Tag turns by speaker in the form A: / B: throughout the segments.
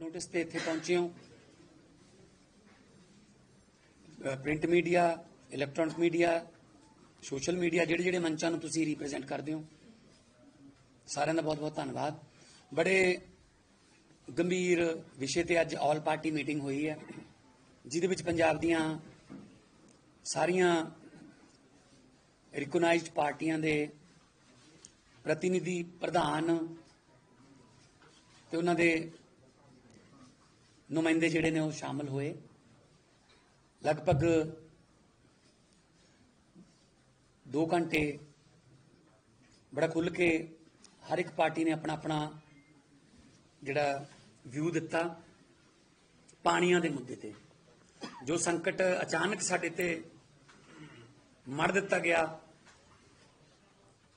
A: Notice ਤੇ ਇੱਥੇ ਪਹੁੰਚੇ ਹੋ। Print media electronic media social media ਜਿਹੜੇ ਜਿਹੜੇ ਮੰਚਾਂ ਨੂੰ ਤੁਸੀਂ ਰਿਪਰੈਜ਼ੈਂਟ ਕਰਦੇ ਹੋ। ਸਾਰਿਆਂ ਦਾ ਬਹੁਤ ਬਹੁਤ ਧੰਨਵਾਦ। ਬੜੇ ਗੰਭੀਰ ਵਿਸ਼ੇ ਤੇ ਅੱਜ ਆਲ ਪਾਰਟੀ ਮੀਟਿੰਗ ਹੋਈ ਹੈ, ਜਿਹਦੇ ਵਿੱਚ ਪੰਜਾਬ ਦੀਆਂ ਸਾਰੀਆਂ ਰਿਕਗਨਾਈਜ਼ਡ ਪਾਰਟੀਆਂ ਦੇ ਪ੍ਰਤੀਨਿਧੀ ਪ੍ਰਧਾਨ ਤੇ ਉਹਨਾਂ ਦੇ ਨੁਮਾਇੰਦੇ ਜਿਹੜੇ ਨੇ ਉਹ ਸ਼ਾਮਲ ਹੋਏ। ਲਗਭਗ 2 ਘੰਟੇ ਬੜਾ ਖੁੱਲ ਕੇ ਹਰ ਇੱਕ ਪਾਰਟੀ ਨੇ ਆਪਣਾ ਆਪਣਾ ਜਿਹੜਾ ਵਿਊ ਦਿੱਤਾ ਪਾਣੀਆਂ ਦੇ ਮੁੱਦੇ ਤੇ। ਜੋ ਸੰਕਟ ਅਚਾਨਕ ਸਾਡੇ ਤੇ ਮੜ ਦਿੱਤਾ ਗਿਆ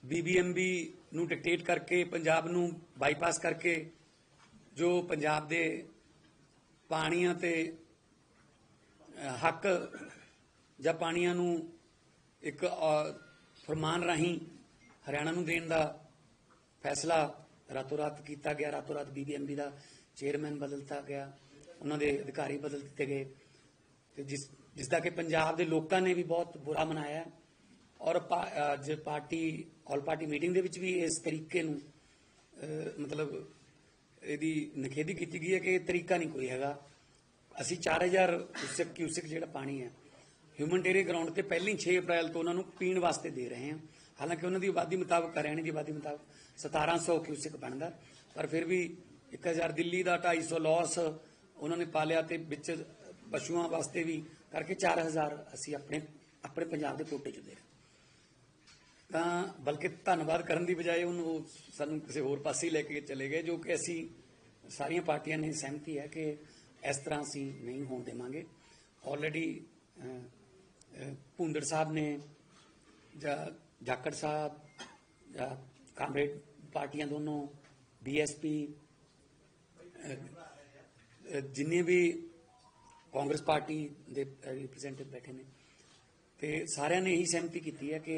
A: ਬੀਬੀਐਮਬੀ ਨੂੰ ਡਿਕਟੇਟ ਕਰਕੇ, ਪੰਜਾਬ ਨੂੰ ਬਾਈਪਾਸ ਕਰਕੇ, ਜੋ ਪੰਜਾਬ ਦੇ ਪਾਣੀਆਂ ਤੇ ਹੱਕ ਜਾਂ ਪਾਣੀਆਂ ਨੂੰ ਇੱਕ ਅਹ, ਫਰਮਾਨ ਰਾਹੀਂ ਹਰਿਆਣਾ ਨੂੰ ਦੇਣ ਦਾ ਫੈਸਲਾ ਰਾਤੋਂ ਰਾਤ ਕੀਤਾ ਗਿਆ। ਰਾਤੋਂ ਰਾਤ ਬੀਬੀਐਮਬੀ ਦਾ ਚੇਅਰਮੈਨ ਬਦਲਤਾ ਗਿਆ। ਉਹਨਾਂ ਦੇ ਅਧਿਕਾਰੀ ਬਦਲ ਦਿੱਤੇ ਗਏ। ਤੇ ਜਿਸ ਜਿਸ ਦਾ ਕਿ ਪੰਜਾਬ ਦੇ ਲੋਕਾਂ ਨੇ ਵੀ ਬਹੁਤ ਬੁਰਾ ਮਨਾਇਆ ਔਰ ਪਾ- ਅੱਜ ਪਾਰਟੀ ਆਲ ਪਾਰਟੀ ਮੀਟਿੰਗ ਦੇ ਵਿੱਚ ਵੀ ਇਸ ਤਰੀਕੇ ਨੂੰ ਮਤਲਬ ਇਹਦੀ ਨਿਖੇਧੀ ਕੀਤੀ ਗਈ ਹੈ ਕਿ ਇਹ ਤਰੀਕਾ ਨਹੀਂ ਕੋਈ ਹੈਗਾ। ਅਸੀਂ 4000 ਕਿਊਸਕ ਕਿਊਸਕ ਜਿਹੜਾ ਪਾਣੀ ਹੈ ਹਿਊਮਨ ਡੇਰੇ ਗਰਾਊਂਡ ਤੇ ਪਹਿਲੀ 6 ਅਪ੍ਰੈਲ ਤੋਂ ਉਹਨਾਂ ਨੂੰ ਪੀਣ ਵਾਸਤੇ ਦੇ ਰਹੇ ਹਾਂ। ਹਾਲਾਂਕਿ ਉਹਨਾਂ ਦੀ ਆਬਾਦੀ ਮੁਤਾਬਕ, ਹਰਿਆਣੇ ਦੀ ਆਬਾਦੀ ਮੁਤਾਬਕ 1700 ਕਿਊਸਕ ਬਣਦਾ। ਪਰ ਫਿਰ ਵੀ 1000 ਦਿੱਲੀ ਦਾ 250 ਲਾਸ ਉਹਨਾਂ ਨੇ ਪਾਲਿਆ ਤੇ ਵਿੱਚ ਪਸ਼ੂਆਂ ਵਾਸਤੇ ਵੀ ਕਰਕੇ 4000 ਅਸੀਂ ਆਪਣੇ ਆਪਣੇ ਪੰਜਾਬ ਦੇ ਟੋਟੇ ਚ ਦੇ ਰਹੇ ਤਾਂ ਬਲਕਿ ਧੰਨਵਾਦ ਕਰਨ ਦੀ ਬਜਾਏ ਉਹਨੂੰ ਉਹ ਸਾਨੂੰ ਕਿਸੇ ਹੋਰ ਪਾਸੇ ਲੈ ਕੇ ਚਲੇ ਗਏ, ਜੋ ਕਿ ਅਸੀਂ ਸਾਰੀਆਂ ਪਾਰਟੀਆਂ ਨੇ ਸਹਿਮਤੀ ਹੈ ਕਿ ਇਸ ਤਰ੍ਹਾਂ ਅਸੀਂ ਨਹੀਂ ਹੋਣ ਦੇਵਾਂਗੇ। ਆਲਰੇਡੀ ਭੁੰਦੜ ਸਾਹਿਬ ਨੇ ਜਾਂ ਜਾਖੜ ਸਾਹਿਬ ਜਾਂ ਕਾਮਰੇਡ ਪਾਰਟੀਆਂ ਦੋਨੋਂ ਬੀਐਸਪੀ ਜਿੰਨੇ ਵੀ ਕਾਂਗਰਸ ਪਾਰਟੀ ਦੇ ਰਿਪਰੈਜ਼ੈਂਟੇਟਿਵ ਬੈਠੇ ਨੇ, ਤੇ ਸਾਰਿਆਂ ਨੇ ਇਹੀ ਸਹਿਮਤੀ ਕੀਤੀ ਹੈ ਕਿ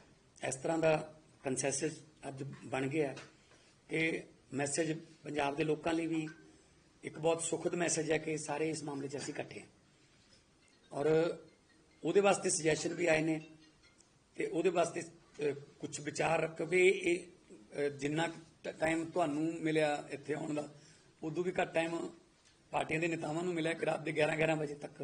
A: ਇਸ ਤਰ੍ਹਾਂ ਦਾ ਕੰਸੈਂਸਸ ਅੱਜ ਬਣ ਗਿਆ ਕਿ ਮੈਸੇਜ ਪੰਜਾਬ ਦੇ ਲੋਕਾਂ ਲਈ ਵੀ ਇੱਕ ਬਹੁਤ ਸੁਖਦ ਮੈਸੇਜ ਹੈ ਕਿ ਸਾਰੇ ਇਸ ਮਾਮਲੇ 'ਚ ਅਸੀਂ ਇਕੱਠੇ ਹਾਂ। ਔਰ ਉਹਦੇ ਵਾਸਤੇ ਸੁਜੈਸ਼ਨ ਵੀ ਆਏ ਨੇ ਤੇ ਉਹਦੇ ਵਾਸਤੇ ਕੁਝ ਵਿਚਾਰ ਕਿਉਂਕਿ ਇਹ ਜਿੰਨਾ ਟਾਈਮ ਤੁਹਾਨੂੰ ਮਿਲਿਆ ਇੱਥੇ ਆਉਣ ਦਾ, ਉਦੋਂ ਵੀ ਘੱਟ ਟਾਈਮ ਪਾਰਟੀਆਂ ਦੇ ਨੇਤਾਵਾਂ ਨੂੰ ਮਿਲਿਆ ਕਿ ਰਾਤ ਦੇ 11 11 ਵਜੇ ਤੱਕ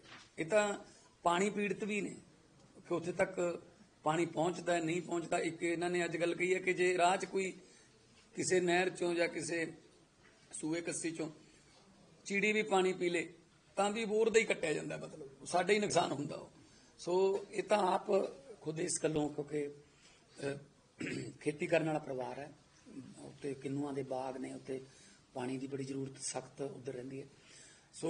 A: ਇਹ ਤਾਂ ਪਾਣੀ ਪੀੜਤ ਵੀ ਨੇ, ਕਿ ਉੱਥੇ ਤੱਕ ਪਾਣੀ ਪਹੁੰਚਦਾ ਹੈ, ਨਹੀਂ ਪਹੁੰਚਦਾ। ਇੱਕ ਇਹਨਾਂ ਨੇ ਅੱਜ ਗੱਲ ਕਹੀ ਹੈ ਕਿ ਜੇ ਰਾਹ 'ਚ ਕੋਈ ਕਿਸੇ ਨਹਿਰ ਚੋਂ ਜਾਂ ਕਿਸੇ ਸੂਏ ਕੱਸੀ ਚੋਂ ਚਿੜੀ ਵੀ ਪਾਣੀ ਪੀ ਲੇ, ਤਾਂ ਵੀ ਬੋਰ ਦਾ ਹੀ ਕੱਟਿਆ ਜਾਂਦਾ ਮਤਲਬ। ਸਾਡੇ ਹੀ ਨੁਕਸਾਨ ਹੁੰਦਾ ਉਹ। ਸੋ ਇਹ ਤਾਂ ਆਪ ਖੁਦ ਇਸ ਗੱਲੋਂ, ਕਿਉਂਕਿ ਖੇਤੀ ਕਰਨ ਵਾਲਾ ਪਰਿਵਾਰ ਹੈ ਉੱਤੇ ਕਿੰਨੂਆਂ ਦੇ ਬਾਗ ਨੇ ਉੱਤੇ ਪਾਣੀ ਦੀ ਬੜੀ ਜ਼ਰੂਰਤ ਸਖਤ ਉਧਰ ਰਹਿੰਦੀ ਹੈ। ਸੋ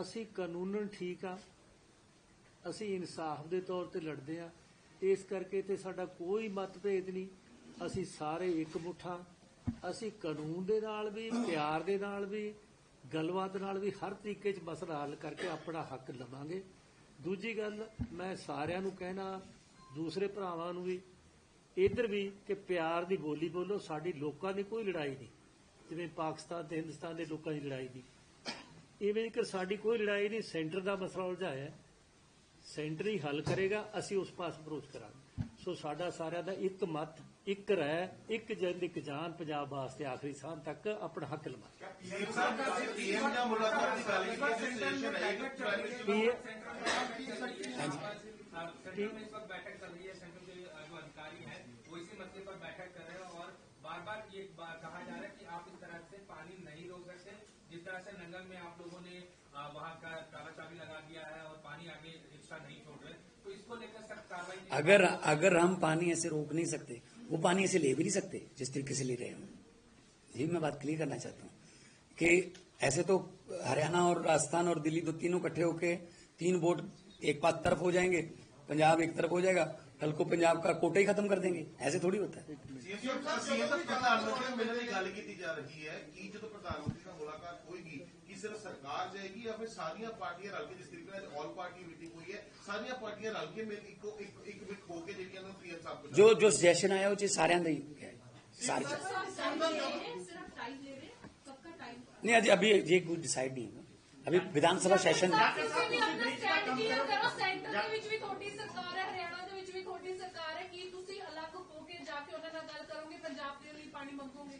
B: ਅਸੀਂ ਕਾਨੂੰਨਨ ਠੀਕ ਆ, ਅਸੀਂ ਇਨਸਾਫ ਦੇ ਤੌਰ ਤੇ ਲੜਦੇ ਆ। ਇਸ ਕਰਕੇ ਤੇ ਸਾਡਾ ਕੋਈ ਮਤਭੇਦ ਨਹੀਂ। ਅਸੀਂ ਸਾਰੇ ਇੱਕ ਮੁੱਠਾ। ਅਸੀਂ ਕਾਨੂੰਨ ਦੇ ਨਾਲ ਵੀ, ਪਿਆਰ ਦੇ ਨਾਲ ਵੀ, ਗੱਲਬਾਤ ਨਾਲ ਵੀ ਹਰ ਤਰੀਕੇ 'ਚ ਮਸਲਾ ਹੱਲ ਕਰਕੇ ਆਪਣਾ ਹੱਕ ਲਵਾਂਗੇ। ਦੂਜੀ ਗੱਲ, ਮੈਂ ਸਾਰਿਆਂ ਨੂੰ ਕਹਿਣਾ, ਦੂਸਰੇ ਭਰਾਵਾਂ ਨੂੰ ਵੀ, ਇਧਰ ਵੀ ਕਿ ਪਿਆਰ ਦੀ ਬੋਲੀ ਬੋਲੋ, ਸਾਡੀ ਲੋਕਾਂ ਦੀ ਕੋਈ ਲੜਾਈ ਨਹੀਂ। ਜਿਵੇਂ ਪਾਕਿਸਤਾਨ ਤੇ ਹਿੰਦੁਸਤਾਨ ਦੇ ਲੋਕਾਂ ਦੀ ਲੜਾਈ ਦੀ ਇਵੇਂ ਕਿ ਸਾਡੀ ਕੋਈ ਲੜਾਈ ਨਹੀਂ ਸੈਂਟਰ ਦਾ ਮਸਲਾ ਉਲਝਾਇਆ ਹੈ ਸੈਂਟਰ ਹੀ ਹੱਲ ਕਰੇਗਾ ਅਸੀਂ ਉਸ ਪਾਸ ਅਪਰੋਚ ਕਰਾਂਗੇ ਸੋ ਸਾਡਾ ਸਾਰਿਆਂ ਦਾ ਇੱਕ ਮਤ ਇੱਕ ਰਹਿ ਇੱਕ ਜਿੰਦ ਇੱਕ ਜਾਨ ਪੰਜਾਬ ਵਾਸਤੇ ਆਖਰੀ ਸਾਹ ਤੱਕ ਆਪਣਾ ਹੱਕ ਲਵਾਂਗੇ
C: ਪੀਐਮ ਨਾਲ ਮੁਲਾਕਾਤ ਦੀ ਗੱਲ ਕੀਤੀ ਹੈ ਸੈਸ਼ਨ ਹੈ
B: ਇਹ
D: सेंट्रल में इस वक्त बैठक चल रही है सेंट्रल के जो अधिकारी हैं वो इसी मसले पर बैठक कर रहे हैं और बार बार ये बात नंगल में आप लोगों ने वहाँ का ताला चाबी लगा दिया है और पानी आगे एक्स्ट्रा नहीं छोड़ रहे। तो इसको लेकर सख्त कार्रवाई
A: अगर अगर हम पानी ऐसे रोक नहीं सकते वो पानी ऐसे ले भी नहीं सकते जिस तरीके से ले रहे हैं। हम। यही मैं बात क्लियर करना चाहता हूँ कि ऐसे तो हरियाणा और राजस्थान और दिल्ली दो तीनों इकट्ठे होके तीन बोट एक पास तरफ़ हो जाएँगे पंजाब एक तरफ़ हो जाएगा कल को पंजाब का कोटा ही खत्म कर देंगे। ऐसे थोड़ी होता है।
C: ਹੋਏਗੀ ਕਿ ਸਿਰਫ ਸਰਕਾਰ ਜਾਏਗੀ ਜਾਂ ਫਿਰ ਸਾਰੀਆਂ ਪਾਰਟੀਆਂ ਰਲ ਕੇ ਜਿਸ ਤਰੀਕੇ ਨਾਲ ਆਲ ਪਾਰਟੀ ਮੀਟਿੰਗ ਹੋਈ ਹੈ ਸਾਰੀਆਂ ਪਾਰਟੀਆਂ ਰਲ ਕੇ ਮਿਲ ਇੱਕੋ ਇੱਕ ਇੱਕ ਮਿਕ ਹੋ ਕੇ ਜਿਹੜੀਆਂ ਨੂੰ ਪੀਐਮ ਸਾਹਿਬ ਕੋਲ
A: जो जो सजेशन आया वो चीज सारे अंदर ही है सारे
E: टाइम ले रहे हैं सिर्फ टाइम ले रहे हैं सबका टाइम
A: नहीं अभी अभी ये कुछ डिसाइड नहीं है अभी विधानसभा सेशन
E: ਤੁਸੀਂ ਵੀ ਆਪਣਾ ਸਟੈਂਡ ਕਲੀਅਰ ਕਰੋ ਸੈਂਟਰ ਦੇ ਵਿੱਚ ਵੀ ਤੁਹਾਡੀ ਸਰਕਾਰ ਹੈ ਹਰਿਆਣਾ ਦੇ ਵਿੱਚ ਵੀ ਤੁਹਾਡੀ ਸਰਕਾਰ ਹੈ ਕੀ ਤੁਸੀਂ ਅਲੱਗ ਹੋ ਕੇ ਜਾ ਕੇ ਉਹਨਾਂ ਨਾਲ ਗੱਲ ਕਰੋਗੇ ਪੰਜਾਬ ਦੇ ਲਈ ਪਾਣੀ ਮੰਗੋਗੇ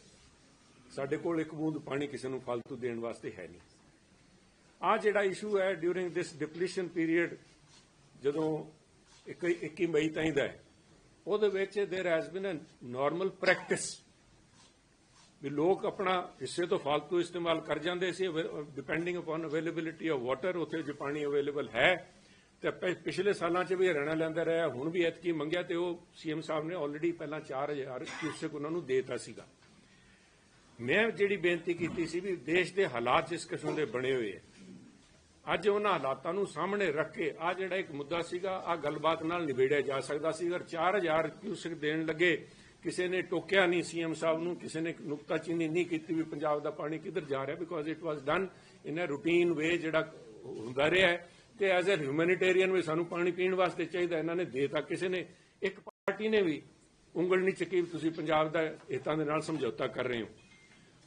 F: ਸਾਡੇ ਕੋਲ ਇੱਕ ਬੂੰਦ ਪਾਣੀ ਕਿਸੇ ਨੂੰ ਫालतू ਦੇਣ ਵਾਸਤੇ ਹੈ ਨਹੀਂ। ਆ ਜਿਹੜਾ ਇਸ਼ੂ ਹੈ ਡਿਊਰਿੰਗ ਦਿਸ ਡਿਪਲੀਸ਼ਨ ਪੀਰੀਅਡ ਜਦੋਂ 21 ਮਈ ਤਾਈਂ ਦਾ ਉਹਦੇ ਵਿੱਚ there has been a normal practice ਵੀ ਲੋਕ ਆਪਣਾ ਹਿੱਸੇ ਤੋਂ ਫालतू ਇਸਤੇਮਾਲ ਕਰ ਜਾਂਦੇ ਸੀ depending upon availability of water ਉੱਥੇ ਜੇ ਪਾਣੀ ਅਵੇਲੇਬਲ ਹੈ, ਤੇ ਪਿਛਲੇ ਸਾਲਾਂ 'ਚ ਵੀ ਹਰਿਆਣਾ ਲੈਂਦਾ ਰਿਹਾ, ਹੁਣ ਵੀ ਐਤਕੀ ਮੰਗਿਆ ਤੇ ਉਹ ਸੀਐਮ ਸਾਹਿਬ ਨੇ ਆਲਰੇਡੀ ਪਹਿਲਾਂ 4000 ਕਿਊਸਕ ਉਹਨਾਂ ਨੂੰ ਦੇਤਾ ਸੀਗਾ। ਮੈਂ ਜਿਹੜੀ ਬੇਨਤੀ ਕੀਤੀ ਸੀ ਵੀ ਦੇਸ਼ ਦੇ ਹਾਲਾਤ ਜਿਸ ਕਿਸਮ ਦੇ ਬਣੇ ਹੋਏ ਹੈ ਅੱਜ ਉਹਨਾਂ ਹਾਲਾਤਾਂ ਨੂੰ ਸਾਹਮਣੇ ਰੱਖ ਕੇ ਆ ਜਿਹੜਾ ਇੱਕ ਮੁੱਦਾ ਸੀਗਾ ਆ ਗੱਲਬਾਤ ਨਾਲ ਨਿਬੇੜਿਆ ਜਾ ਸਕਦਾ ਸੀ। ਅਗਰ 4000 ਕਿਊਸੈਕ ਦੇਣ ਲੱਗੇ, ਕਿਸੇ ਨੇ ਟੋਕਿਆ ਨਹੀਂ ਸੀਐਮ ਸਾਹਿਬ ਨੂੰ, ਕਿਸੇ ਨੇ ਨੁਕਤਾਚੀਨੀ ਨਹੀਂ ਕੀਤੀ ਵੀ ਪੰਜਾਬ ਦਾ ਪਾਣੀ ਕਿੱਧਰ ਜਾ ਰਿਹਾ because it was done in a routine way ਜਿਹੜਾ ਹੁੰਦਾ ਰਿਹਾ ਤੇ ਐਜ਼ ਅ ਹਿਊਮੈਨਿਟੇਰੀਅਨ ਵੀ ਸਾਨੂੰ ਪਾਣੀ ਪੀਣ ਵਾਸਤੇ ਚਾਹੀਦਾ, ਇਹਨਾਂ ਨੇ ਦੇਤਾ। ਕਿਸੇ ਨੇ, ਇੱਕ ਪਾਰਟੀ ਨੇ ਵੀ ਉਂਗਲ ਨਹੀਂ ਚੱਕੀ ਵੀ ਤੁਸੀਂ ਪੰਜਾਬ ਦਾ ਹਿੱਤਾਂ ਦੇ ਨਾਲ ਸਮਝੌਤਾ ਕਰ ਰਹੇ ਹੋ।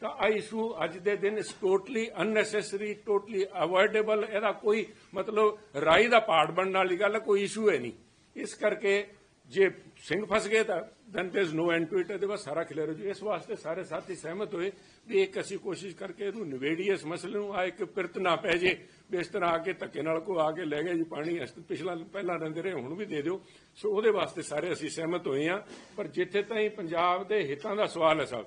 F: ਤਾਂ ਆ ਇਸ਼ੂ ਅੱਜ ਦੇ ਦਿਨ ਇਸ ਟੋਟਲੀ ਅਨਨੈਸੈਸਰੀ ਟੋਟਲੀ ਅਵੋਇਡੇਬਲ ਇਹਦਾ ਕੋਈ ਮਤਲਬ ਰਾਈ ਦਾ ਪਾਰਟ ਬਣਨ ਵਾਲੀ ਗੱਲ ਕੋਈ ਇਸ਼ੂ ਹੈ ਨਹੀਂ। ਇਸ ਕਰਕੇ ਜੇ ਸਿੰਘ ਫਸ ਗਏ ਤਾਂ then there is no end to it ਇਹਦੇ ਬਾਅਦ ਸਾਰਾ ਖਿਲਰ ਜੋ। ਇਸ ਵਾਸਤੇ ਸਾਰੇ ਸਾਥੀ ਸਹਿਮਤ ਹੋਏ ਵੀ ਇੱਕ ਅਸੀਂ ਕੋਸ਼ਿਸ਼ ਕਰਕੇ ਇਹਨੂੰ ਨਿਵੇੜੀਏ, ਇਸ ਮਸਲੇ ਨੂੰ। ਆ ਇੱਕ ਪਿਰਤ ਨਾ ਪੈ ਜੇ, ਵੀ ਇਸ ਤਰ੍ਹਾਂ ਆ ਕੇ ਧੱਕੇ ਨਾਲ ਕੋ ਆ ਕੇ ਲੈ ਗਏ ਜੀ ਪਾਣੀ। ਪਿਛਲਾ ਪਹਿਲਾਂ ਰਹਿੰਦੇ ਰਹੇ, ਹੁਣ ਵੀ ਦੇ ਦਿਓ। ਸੋ ਉਹਦੇ ਵਾਸਤੇ ਸਾਰੇ ਅਸੀਂ ਸਹਿਮਤ ਹੋਏ ਹਾਂ। ਪਰ ਜਿੱਥੇ ਤਾਈਂ ਪੰਜਾਬ ਦੇ ਹਿੱਤਾਂ ਦਾ ਸਵਾਲ ਹੈ ਸਾਹਿਬ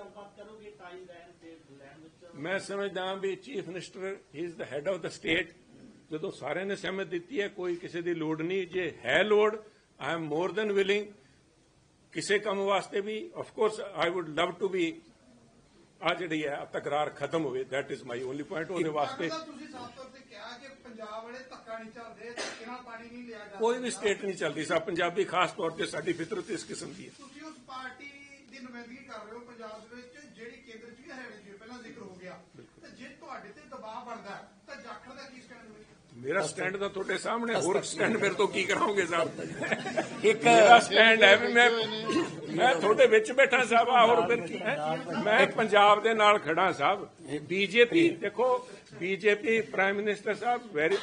G: ਗੱਲਬਾਤ ਕਰੋਗੇ ਟਾਈਮ ਲੈਣ ਤੇ ਲੈਣ ਵਿੱਚ?
F: ਮੈਂ ਸਮਝਦਾ ਹਾਂ ਵੀ chief minister he is the head of the state ਜਦੋਂ ਸਾਰਿਆਂ ਨੇ ਸਹਿਮਤ ਦਿੱਤੀ ਹੈ ਕੋਈ ਕਿਸੇ ਦੀ ਲੋੜ ਨਹੀਂ। ਜੇ ਹੈ ਲੋੜ I am more than willing ਕਿਸੇ ਕੰਮ ਵਾਸਤੇ ਵੀ of course I would love to be ਆ ਜਿਹੜੀ ਹੈ ਤਕਰਾਰ ਖਤਮ ਹੋਵੇ that is my only point ਉਹਦੇ ਵਾਸਤੇ
H: ਤਾਂ ਤੁਸੀਂ ਸਾਫ਼ ਤੌਰ ਤੇ ਕਿਹਾ ਕਿ ਪੰਜਾਬ ਵਾਲੇ ਧੱਕਾ ਨਹੀਂ ਚੱਲਦੇ ਧੱਕੇ ਨਾਲ ਪਾਣੀ ਨਹੀਂ ਲਿਆ ਜਾਂਦਾ
F: ਕੋਈ ਵੀ ਸਟੇਟ ਨਹੀਂ ਚੱਲਦੀ। ਸਾ ਪੰਜਾਬੀ ਖਾਸ ਤੌਰ ਤੇ ਸਾਡੀ ਫਿਤਰਤ ਇਸ ਕਿਸਮ ਦੀ ਹੈ।
H: ਤੁਸੀਂ ਉਸ ਪਾਰਟੀ ਦੀ ਨੁਮਾਇੰਦਗੀ ਕਰ ਰਹੇ ਹੋ ਪੰਜਾਬ ਦੇ ਵਿੱਚ ਜਿਹੜੀ ਕੇਂਦਰ 'ਚ ਵੀ ਹੈ ਜੀ ਪਹਿਲਾਂ ਜ਼ਿਕਰ ਹੋ ਗਿਆ। ਤੇ ਜੇ ਤੁਹਾਡੇ ਤੇ ਦਬਾਅ ਬਣਦਾ ਹੈ, ਤਾਂ ਜਾਖੜ ਦਾ ਕੀ ਸਟੈਂਡ ਹੋਵੇਗਾ
F: ਮੇਰਾ ਸਟੈਂਡ ਤਾਂ ਤੁਹਾਡੇ ਸਾਹਮਣੇ ਹੋਰ ਸਟੈਂਡ ਮੇਰੇ ਤੋਂ ਕੀ ਕਰਾਉਂਗੇ ਸਾਹਿਬ?
A: ਇੱਕ
F: ਮੇਰਾ ਸਟੈਂਡ ਹੈ ਵੀ ਮੈਂ ਮੈਂ ਤੁਹਾਡੇ ਵਿੱਚ ਬੈਠਾ ਸਾਹਿਬ ਆ ਹੋਰ ਫਿਰ ਕੀ ਹੈ? ਮੈਂ ਪੰਜਾਬ ਦੇ ਨਾਲ ਖੜਾ ਸਾਹਿਬ। ਬੀਜੇਪੀ ਦੇਖੋ ਬੀਜੇਪੀ ਪ੍ਰਾਈਮ ਮਿਨਿਸਟਰ ਸਾਹਿਬ ਵੈਰੀ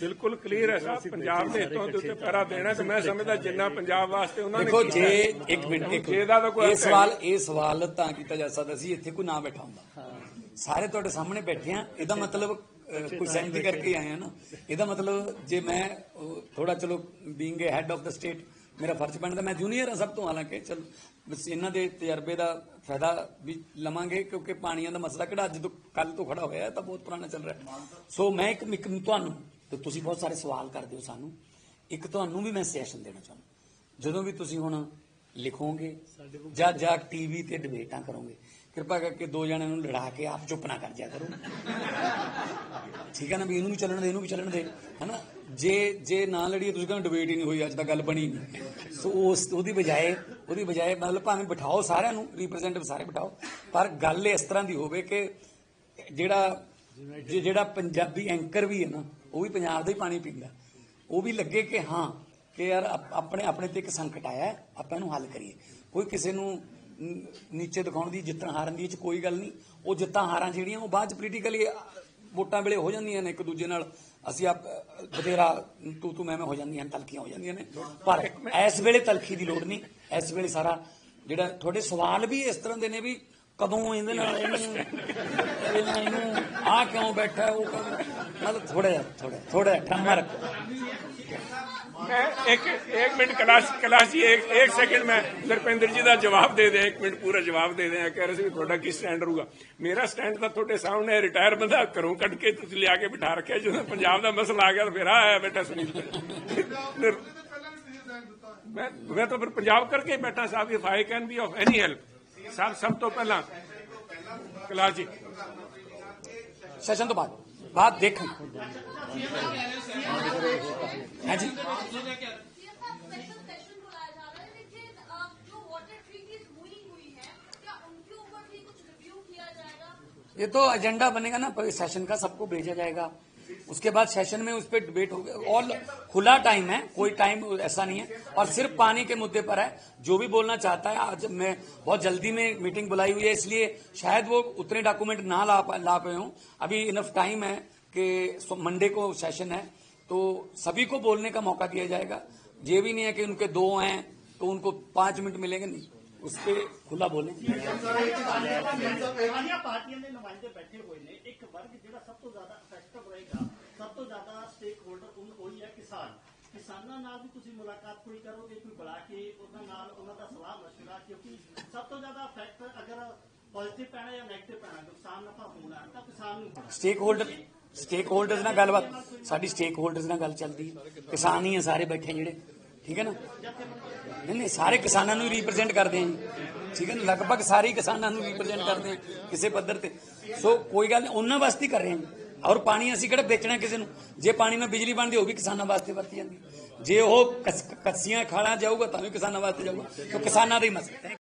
F: ਬਿਲਕੁਲ ਕਲੀਅਰ ਹੈ ਸਾਹਿਬ ਪੰਜਾਬ ਦੇ ਹਿੱਤਾਂ ਦੇ ਉੱਤੇ ਪੈਰਾ ਦੇਣਾ ਤੇ ਮੈਂ ਸਮਝਦਾ ਜਿੰਨਾ ਪੰਜਾਬ ਵਾਸਤੇ ਉਹਨਾਂ ਨੇ
A: ਦੇਖੋ ਜੇ। ਇੱਕ ਮਿੰਟ ਇੱਕ
F: ਦਾ ਤਾਂ
A: ਇਹ ਸਵਾਲ ਇਹ ਸਵਾਲ ਤਾਂ ਕੀਤਾ ਜਾ ਸਕਦਾ ਸੀ ਇੱਥੇ ਕੋਈ ਨਾ ਬੈਠਾ ਹੁੰਦਾ। ਸਾਰੇ ਤੁਹਾਡੇ ਸਾਹਮਣੇ ਬੈਠੇ ਆ ਇਹਦਾ ਮਤਲਬ ਕੋਈ ਸਹਿਮਤੀ ਕਰਕੇ ਆਏ ਆ ਨਾ ਇਹਦਾ ਮਤਲਬ ਜੇ ਮੈਂ ਥੋੜਾ ਚਲੋ being a head of the state ਮੇਰਾ ਫਰਜ਼ ਬਣਦਾ ਮੈਂ ਜੂਨੀਅਰ ਹਾਂ ਸਭ ਤੋਂ ਹਾਲਾਂਕਿ ਚਲ ਬਸ ਇਹਨਾਂ ਦੇ ਤਜਰਬੇ ਦਾ ਫਾਇਦਾ ਵੀ ਲਵਾਂਗੇ ਕਿਉਂਕਿ ਪਾਣੀਆਂ ਦਾ ਮਸਲਾ ਕਿਹੜਾ ਅੱਜ ਤੋਂ ਕੱਲ ਤੋਂ ਖੜਾ ਹੋਇਆ ਤਾਂ ਬਹੁਤ ਪੁਰਾਣਾ ਚੱਲ ਰਿਹਾ। ਸੋ ਮੈਂ ਇੱਕ ਇੱਕ ਤੁਹਾਨੂੰ ਤੇ ਤੁਸੀਂ ਬਹੁਤ ਸਾਰੇ ਸਵਾਲ ਕਰਦੇ ਹੋ ਸਾਨੂੰ ਇੱਕ ਤੁਹਾਨੂੰ ਵੀ ਮੈਂ ਸੈਸ਼ਨ ਦੇਣਾ ਚਾਹੁੰਦਾ ਜਦੋਂ ਵੀ ਤੁਸੀਂ ਹੁਣ ਲਿਖੋਗੇ ਜਾਂ ਜਾਂ ਟੀਵੀ ਤੇ ਡਿਬੇਟਾਂ ਕਰੋਗੇ ਕਿਰਪਾ ਕਰਕੇ ਦੋ ਜਣਿਆਂ ਨੂੰ ਲੜਾ ਕੇ ਆਪ ਚੁੱਪ ਨਾ ਕਰ ਜਿਆ ਕਰੋ। ਠੀਕ ਹੈ ਨਾ ਵੀ ਇਹਨੂੰ ਵੀ ਚੱਲਣ ਦੇ, ਇਹਨੂੰ ਵੀ ਚੱਲਣ ਦੇ, ਹਨਾ? ਜੇ ਜੇ ਨਾ ਲੜੀਏ, ਤੁਸੀਂ ਕਹਿੰਦੇ ਡਿਬੇਟ ਹੀ ਨਹੀਂ ਹੋਈ, ਅੱਜ ਤੱਕ ਗੱਲ ਬਣੀ ਨਹੀਂ। ਸੋ ਉਸ, ਉਹਦੀ ਬਜਾਏ ਉਹਦੀ ਬਜਾਏ ਮਤਲਬ ਭਾਵੇਂ ਬਿਠਾਓ ਸਾਰਿਆਂ ਨੂੰ ਰਿਪਰੈਜ਼ੈਂਟੇਟਿਵ ਸਾਰੇ ਬਿਠਾਓ, ਪਰ ਗੱਲ ਇਸ ਤਰ੍ਹਾਂ ਦੀ ਹੋਵੇ ਕਿ ਜਿਹੜਾ ਜਿਹੜਾ ਪੰਜਾਬੀ ਐਂਕਰ ਵੀ ਹੈ ਨਾ, ਉਹ ਵੀ ਪੰਜਾਬ ਦਾ ਹੀ ਪਾਣੀ ਪੀਂਦਾ। ਉਹ ਵੀ ਲੱਗੇ ਕਿ ਹਾਂ, ਕਿ ਯਾਰ ਆਪਣੇ ਆਪਣੇ ਤੇ ਇੱਕ ਸੰਕਟ ਆਇਆ ਆਪਾਂ ਇਹਨੂੰ ਹੱਲ ਕਰੀਏ। ਕੋਈ ਕਿਸੇ ਨੂੰ ਨੀਚੇ ਦਿਖਾਉਣ ਦੀ ਜਿੱਤਣ ਹਾਰਨ ਦੀ ਇਹ ਚ ਕੋਈ ਗੱਲ ਨਹੀਂ। ਉਹ ਜਿੱਤਾਂ ਹਾਰਾਂ ਜਿਹੜੀਆਂ ਉਹ ਬਾਅਦ ਚ ਪੋਲੀਟੀਕਲੀ ਵੋਟਾਂ ਵੇਲੇ ਹੋ ਜਾਂਦੀਆਂ ਨੇ ਇੱਕ ਦੂਜੇ ਨਾਲ। ਅਸੀਂ ਆਪ ਬਥੇਰਾ ਤੂੰ ਤੂੰ ਮੈਂ ਮੈਂ ਹੋ ਜਾਂਦੀਆਂ ਨੇ ਤਲਖੀਆਂ ਹੋ ਜਾਂਦੀਆਂ ਨੇ। ਪਰ ਇਸ ਵੇਲੇ ਤਲਖੀ ਦੀ ਲੋੜ ਨਹੀਂ। ਇਸ ਵੇਲੇ ਸਾਰਾ ਜਿਹੜਾ ਤੁਹਾਡੇ ਸਵਾਲ ਵੀ ਇਸ ਤਰ੍ਹਾਂ ਦੇ ਨੇ ਵੀ ਕਦੋਂ ਇਹਦੇ ਨਾਲ ਇਹਨੂੰ ਇਹਨੂੰ ਆ ਕਿਉਂ ਬੈਠਾ ਹੈ, ਉਹ ਕਦੋਂ ਮਤਲਬ ਥੋੜਾ ਜਿਹਾ ਥੋੜਾ ਥੋੜਾ ਜਿਹਾ ਠੰਮਾ ਰੱਖੋ
F: मैं एक एक मिनट कैलाश कैलाश जी एक एक सेकंड में नरपेंद्र जी ਦਾ ਜਵਾਬ ਦੇ ਦੇ ਇੱਕ ਮਿੰਟ ਪੂਰਾ ਜਵਾਬ ਦੇ ਦੇ ਕਹਿ ਰਹੇ ਸੀ ਵੀ ਤੁਹਾਡਾ ਕੀ ਸਟੈਂਡ ਰਹੂਗਾ ਮੇਰਾ ਸਟੈਂਡ ਤਾਂ ਤੁਹਾਡੇ ਸਾਹਮਣੇ ਰਿਟਾਇਰ ਬੰਦਾ ਘਰੋਂ ਕੱਢ ਕੇ ਤੁਸੀਂ ਲਿਆ ਕੇ ਬਿਠਾ ਰੱਖਿਆ ਜਦੋਂ ਪੰਜਾਬ ਦਾ ਮਸਲਾ ਆ ਗਿਆ ਤਾਂ ਫਿਰ ਆ ਆਇਆ ਬੇਟਾ ਸੁਨੀਲ ਨਿਰ-
H: ਪਹਿਲਾਂ ਵੀ ਤੁਸੀਂ ਸਟੈਂਡ ਦਿੱਤਾ ਹੈ
F: ਮੈਂ ਮੈਂ ਤਾਂ ਫਿਰ ਪੰਜਾਬ ਕਰਕੇ ਹੀ ਬੈਠਾ ਸਾਹਿਬ if I can be of any help ਸਾਹਿਬ ਸਭ ਤੋਂ ਪਹਿਲਾਂ ਕੈਲਾਸ਼ ਜੀ
A: ਸੈਸ਼ਨ ਤੋਂ ਬਾਅਦ
E: बात देखना हाँ
A: ये तो एजेंडा बनेगा ना सेशन का सबको भेजा जाएगा। उसके बाद सेशन में उस पर डिबेट होगा ऑल खुला टाइम है, कोई टाइम ऐसा नहीं है। और सिर्फ़ पानी के मुद्दे पर है। जो भी बोलना चाहता है, आज मैं बहुत जल्दी में मीटिंग बुलाई हुई है, इसलिए शायद वो उतने डॉक्यूमेंट ना ला ला पाए हों। अभी इनफ टाइम है कि मंडे को सेशन है तो सभी को बोलने का मौका दिया जाएगा। ये भी नहीं है कि उनके दो हैं तो उनको पाँच मिनट मिलेंगे, नहीं। ਉਸ ਤੇ ਖੁੱਲਾ ਬੋਲੇ
G: ਸਾਰੀਆਂ ਪਾਰਟੀਆਂ ਦੇ ਨੁਮਾਇੰਦੇ ਬੈਠੇ ਹੋਏ ਨੇ ਇੱਕ ਵਰਗ ਜਿਹੜਾ ਸਭ ਤੋਂ ਜ਼ਿਆਦਾ ਅਫੈਕਟਡ ਰਹੇਗਾ ਸਭ ਤੋਂ ਜ਼ਿਆਦਾ ਸਟੇਕ ਹੋਲਡਰ ਉਹੀ ਹੈ ਕਿਸਾਨ ਕਿਸਾਨਾਂ ਨਾਲ ਵੀ ਤੁਸੀਂ ਮੁਲਾਕਾਤ ਕੋਈ ਕਰੋਗੇ ਕੋਈ ਬੁਲਾ ਕੇ ਉਹਨਾਂ ਨਾਲ ਉਹਨਾਂ ਦਾ ਸਲਾਹ ਮਸ਼ਵਰਾ ਕਿਉਂਕਿ ਸਭ ਤੋਂ ਜ਼ਿਆਦਾ ਇਫੈਕਟ ਅਗਰ ਪੋਜ਼ਿਟਿਵ ਪੈਣਾ ਜਾਂ ਨੈਗੇਟਿਵ ਪੈਣਾ ਨੁਕਸਾਨ ਨਫਾ ਹੋਣਾ ਤਾਂ ਕਿਸਾਨ ਨੂੰ ਹੋਣਾ
A: ਸਟੇਕ ਹੋਲਡਰ ਸਟੇਕ ਹੋਲਡਰਸ ਨਾਲ ਗੱਲਬਾਤ ਸਾਡੀ ਸਟੇਕ ਹੋਲਡਰਸ ਨਾਲ ਗੱਲ ਚੱਲਦੀ ਕਿਸਾਨ ਹੀ ਆ ਸਾਰੇ ਬੈਠੇ ਜਿਹੜੇ ਠੀਕ ਹੈ ਨਾ? ਨਹੀਂ ਨਹੀਂ, ਸਾਰੇ ਕਿਸਾਨਾਂ ਨੂੰ ਰਿਪਰੈਜ਼ੈਂਟ ਕਰਦੇ ਹਾਂ। ਜੀ ਠੀਕ ਹੈ ਨਾ? ਲਗਭਗ ਸਾਰੇ ਕਿਸਾਨਾਂ ਨੂੰ ਰਿਪਰੈਜ਼ੈਂਟ ਕਰਦੇ ਆ ਕਿਸੇ ਪੱਧਰ ਤੇ। ਸੋ ਕੋਈ ਗੱਲ ਨਹੀਂ, ਉਹਨਾਂ ਵਾਸਤੇ ਹੀ ਕਰ ਰਹੇ ਹਾਂ। ਜੀ ਔਰ ਪਾਣੀ ਅਸੀਂ ਕਿਹੜਾ ਵੇਚਣਾ ਕਿਸੇ ਨੂੰ? ਜੇ ਪਾਣੀ ਨਾਲ ਬਿਜਲੀ ਬਣਦੀ, ਉਹ ਵੀ ਕਿਸਾਨਾਂ ਵਾਸਤੇ ਵਰਤੀ ਜਾਂਦੀ। ਜੇ ਉਹ ਕਸ- ਕੱਸੀਆਂ, ਖਾਲਾਂ ਜਾਊਗਾ, ਤਾਂ ਵੀ ਕਿਸਾਨਾਂ ਵਾਸਤੇ ਜਾਊਗਾ। ਸੋ ਕਿਸਾਨਾਂ ਦਾ ਹੀ ਮਸਲਾ